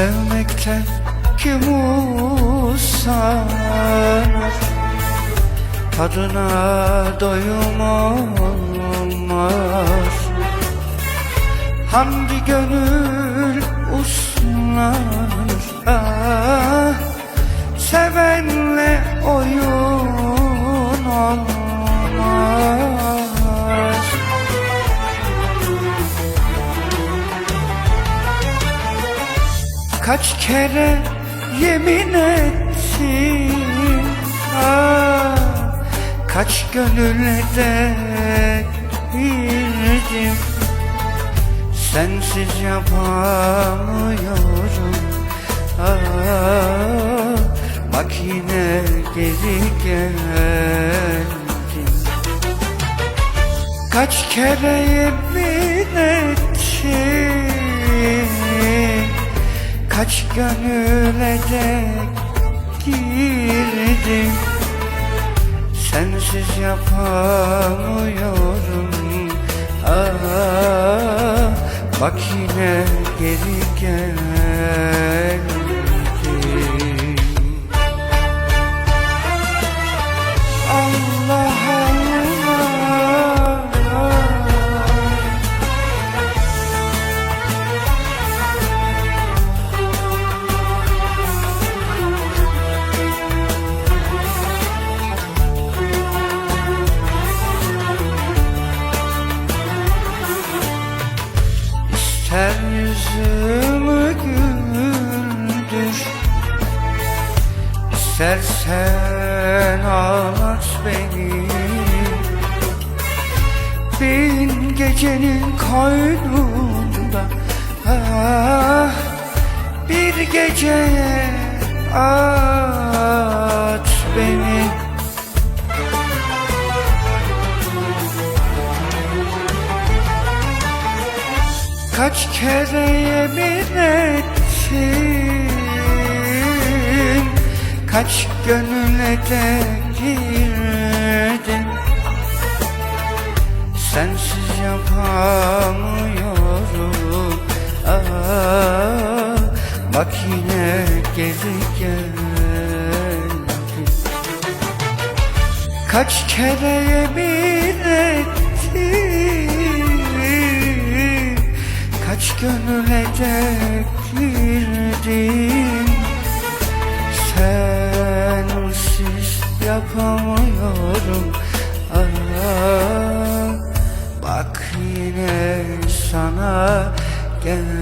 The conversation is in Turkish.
Sevmekten kim usanır Tadına doyum olmaz. Hangi gönül uslanır ah, Sevenle oyun Kaç kere yemin ettim. Ah, Kaç gönülle de girdim. Sensiz yapamıyorum. Ah, Bak yine geri geldim. Kaç kere yemin ettim Kaç gönüle dek girdim. Sensiz yapamıyorum. Ah, Bak yine geri geldim yüzümü güldür İstersen ağlat beni. Bin gecenin koynunda. Ah, Bir geceye at beni Kaç kere yemin ettim Kaç gönüle de girdim Sensiz yapamıyorum. Ah, Bak yine geri geldim Kaç kere yemin ettim Gönüle de girdin Sensiz yapamıyorum. Aa, Bak yine sana gel.